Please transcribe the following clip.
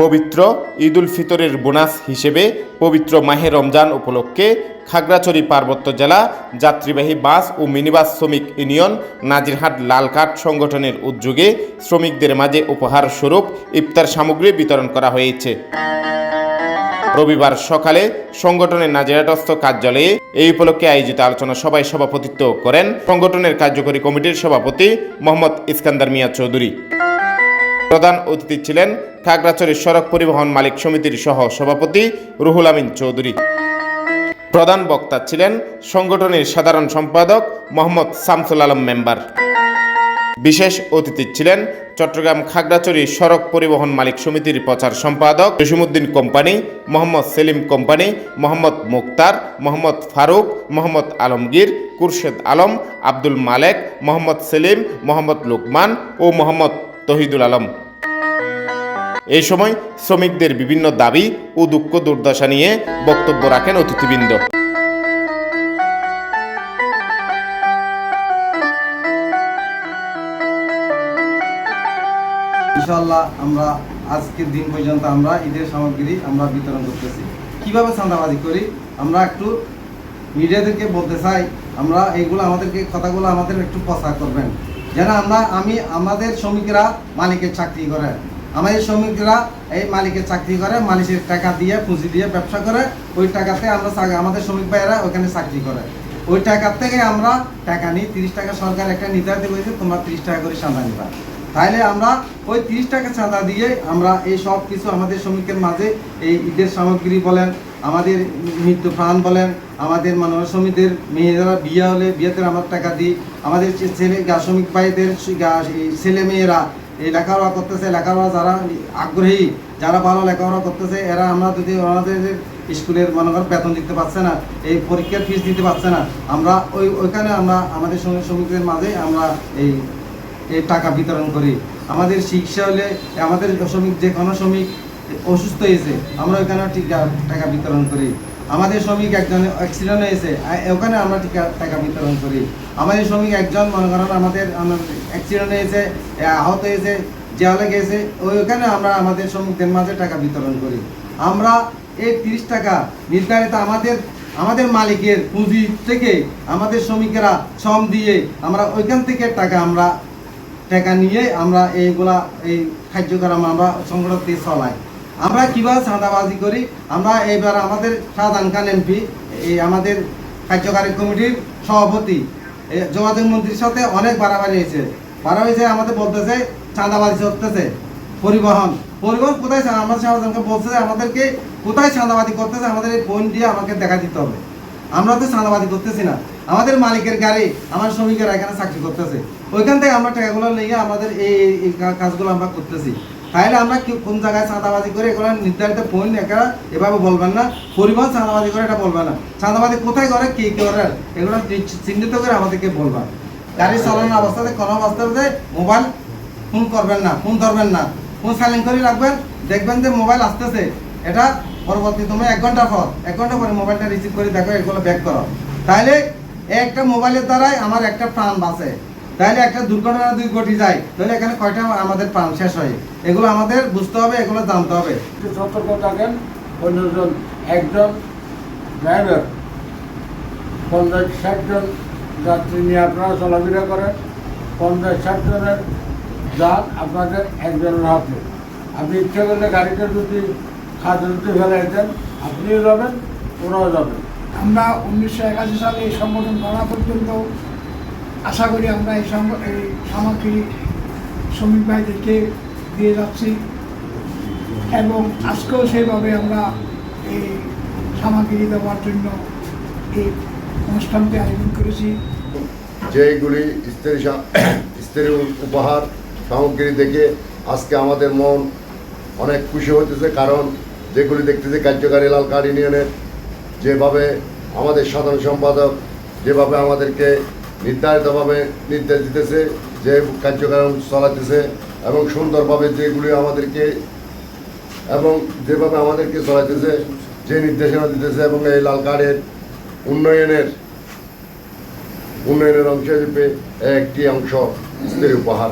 পবিত্র ঈদ উল ফিতরের বোনাস হিসেবে পবিত্র মাহে রমজান উপলক্ষে খাগড়াছড়ি পার্বত্য জেলা যাত্রীবাহী বাস ও মিনিবাস শ্রমিক ইউনিয়ন নাজিরহাট লালকাঠ সংগঠনের উদ্যোগে শ্রমিকদের মাঝে উপহার স্বরূপ ইফতার সামগ্রী বিতরণ করা হয়েছে। রবিবার সকালে সংগঠনের নাজিরাটস্থ কার্যালয়ে এই উপলক্ষে আয়োজিত আলোচনা সভায় সভাপতিত্ব করেন সংগঠনের কার্যকরী কমিটির সভাপতি মোহাম্মদ ইস্কান্দার মিয়া চৌধুরী। প্রধান অতিথি ছিলেন খাগড়াছড়ি সড়ক পরিবহন মালিক সমিতির সহ সভাপতি রুহুল আমিন চৌধুরী। প্রধান বক্তা ছিলেন সংগঠনের সাধারণ সম্পাদক মোহাম্মদ শামসুল আলম মেম্বার। বিশেষ অতিথি ছিলেন চট্টগ্রাম খাগড়াছড়ি সড়ক পরিবহন মালিক সমিতির প্রচার সম্পাদক জসিমুদ্দিন কোম্পানি, মোহাম্মদ সেলিম কোম্পানি, মোহাম্মদ মুক্তার, মোহাম্মদ ফারুক, মোহাম্মদ আলমগীর কুরশেদ আলম, আব্দুল মালেক, মোহাম্মদ সেলিম, মোহাম্মদ লুকমান ও মোহাম্মদ তহিদুল আলম। এই সময় শ্রমিকদের বিভিন্ন দাবি ও দুঃখ দুর্দশা নিয়ে বক্তব্য রাখেন অতিথিবৃন্দ। ইনশাল্লাহ আমরা আজকের দিন পর্যন্ত আমরা ঈদের সামগ্রী আমরা বিতরণ করতেছি। কীভাবে চাঁদাবাজি করি? আমরা একটু মিডিয়াদেরকে বলতে চাই, আমরা এইগুলো আমাদেরকে কথাগুলো আমাদের একটু প্রচার করবেন। যেন আমরা, আমি, আমাদের শ্রমিকরা মালিকের চাকরি করে আমাদের শ্রমিকরা এই মালিকের চাকরি করে মালিকের টাকা দিয়ে, পুঁজি দিয়ে ব্যবসা করে, ওই টাকাতে আমরা আমাদের শ্রমিক ভাইয়েরা ওখানে চাকরি করে। ওই টাকার থেকে আমরা টাকা নিই, তিরিশ টাকা সরকার একটা নির্ধারিত করেছে তোমরা তিরিশ টাকা করে চাঁদা নিবা। তাহলে আমরা ওই তিরিশ টাকা চাঁদা দিয়ে আমরা এই সব কিছু আমাদের শ্রমিকের মাঝে এই ঈদের সামগ্রী বলেন, আমাদের মৃত্যু প্রাণ বলেন, আমাদের মানে শ্রমিকদের মেয়েরা বিয়ে হলে বিয়েতে আমরা টাকা দিই, আমাদের ছেলে শ্রমিক ভাইদের ছেলে মেয়েরা এই লেখাপড়া করতেছে, লেখাপড়া যারা আগ্রহী, যারা ভালো লেখাপড়া করতেছে, এরা আমরা যদি আমাদের স্কুলের মনে করেন বেতন দিতে পারছে না, এই পরীক্ষার ফিস দিতে পারছে না, আমরা ওই, ওইখানে আমরা আমাদের শ্রমিক- শ্রমিকদের মাঝে আমরা এই এই টাকা বিতরণ করি। আমাদের চিকিৎসা হলে আমাদের শ্রমিক যে কোনো শ্রমিক অসুস্থ হয়েছে, আমরা ওইখানে টাকা বিতরণ করি। আমাদের শ্রমিক একজন অ্যাক্সিডেন্ট হয়েছে। ওখানে আমরা টিকা বিতরণ করি। আমাদের শ্রমিক একজন, মনে করেন আমাদের অ্যাক্সিডেন্ট হয়েছে আহত হয়েছে, জেলে গেছে ওইখানে আমরা আমাদের শ্রমিকদের মাঝে টাকা বিতরণ করি। আমরা এই তিরিশ টাকা নির্ধারিত আমাদের আমাদের মালিকের পুঁজি থেকে আমাদের শ্রমিকেরা শ্রম দিয়ে আমরা ওইখান থেকে টাকা আমরা, টাকা নিয়ে আমরা এইগুলা, এই কার্যক্রম আমরা সংগঠন দিয়ে চলাই। আমরা কীভাবে চাঁদাবাজি করি? আমরা এইবার আমাদের শাহজাহান খান এমপি, এই আমাদের কার্যকারী কমিটির সভাপতি যোগাযোগ মন্ত্রীর সাথে অনেক বাড়াবাড়ি হয়েছে। বাড়াবাড়ি হয়েছে আমাদের বলতেছে, চাঁদাবাজি চলতেছে। পরিবহন। পরিবহন কোথায় আমাদের শাহজাহানকে বলছে যে আমাদেরকে কোথায় চাঁদাবাজি করতেছে, আমাদের এই ফোন দিয়ে আমাকে দেখা দিতে হবে। আমরা তো চাঁদাবাজি করতেছি না। আমাদের মালিকের গাড়ি, আমার শ্রমিকেরা এখানে চাকরি করতেছে। ওইখান থেকে আমরা টাকাগুলো নিয়ে আমাদের এই কাজগুলো আমরা করতেছি। তাহলে আমরা কোন জায়গায় চাঁদাবাজি করে এগুলো নির্ধারিত পয়েন্ট একা এভাবে বলবেন না? পরিবহন চাঁদাবাজি করে এটা বলবেন না। চাঁদাবাজি কোথায় করে? কি করে? এগুলো চিহ্নিত করে আমাদেরকে বলবেন। গাড়ি চালানোর অবস্থাতে কোনো অবস্থাতে মোবাইল ফোন করবেন না, ফোন ধরবেন না। ফোন সাইলেন্ট করে রাখবেন। দেখবেন যে মোবাইল আসতেছে। এটা পরবর্তী তুমি এক ঘণ্টা পর, এক ঘণ্টা পরে মোবাইলটা রিসিভ করে দেখো, এগুলো ব্যাক করো। তাহলে একটা মোবাইলের দ্বারাই আমার একটা প্রাণ বাঁচে। তাহলে একটা দুর্ঘটনা দুই কোটি যায় তাহলে এখানে কয়টা আমাদের প্রাণ শেষ হয়? এগুলো আমাদের বুঝতে হবে এগুলো জানতে হবে। একটু সতর্ক থাকেন অন্যজন একজন ড্রাইভার পঞ্চাশ ষাট জন যাত্রী নিয়ে আপনারা চলাফেরা করেন পঞ্চাশ ষাট জনের যান আপনাদের একজনের হাতে। আপনি ইচ্ছে করলে গাড়িটা যদি খাদ্য যদি ফেলে দেন আপনিও যাবেন ওরাও যাবেন। আমরা উনিশশো একাশি সালে এই সংগঠন করা পর্যন্ত আশা করি আমরা এই সামগ্রী শ্রমিক ভাইদেরকে দিয়ে যাচ্ছি। এবং আজকেও সেইভাবে আমরা এই সামগ্রী দেওয়ার জন্য এই অনুষ্ঠানটি আয়োজন করেছি। যেগুলি স্ত্রী স্ত্রী উপহার সামগ্রী দেখে আজকে আমাদের মন অনেক খুশি হতেছে কারণ যেগুলি দেখতেছে কার্যকারী লাল কার্ড ইউনিয়নের, যেভাবে আমাদের সাধারণ সম্পাদক, যেভাবে আমাদেরকে নির্ধারিতভাবে নির্দেশ দিতেছে যে কার্যক্রম চলাতেছে এবং সুন্দরভাবে যেগুলি আমাদেরকে এবং যেভাবে আমাদেরকে চলাইতেছে যে নির্দেশনা দিতেছে এবং এই লাল কার্ডের উন্নয়নের উন্নয়নের অংশ হিসেবে একটি অংশ স্ত্রী উপহার।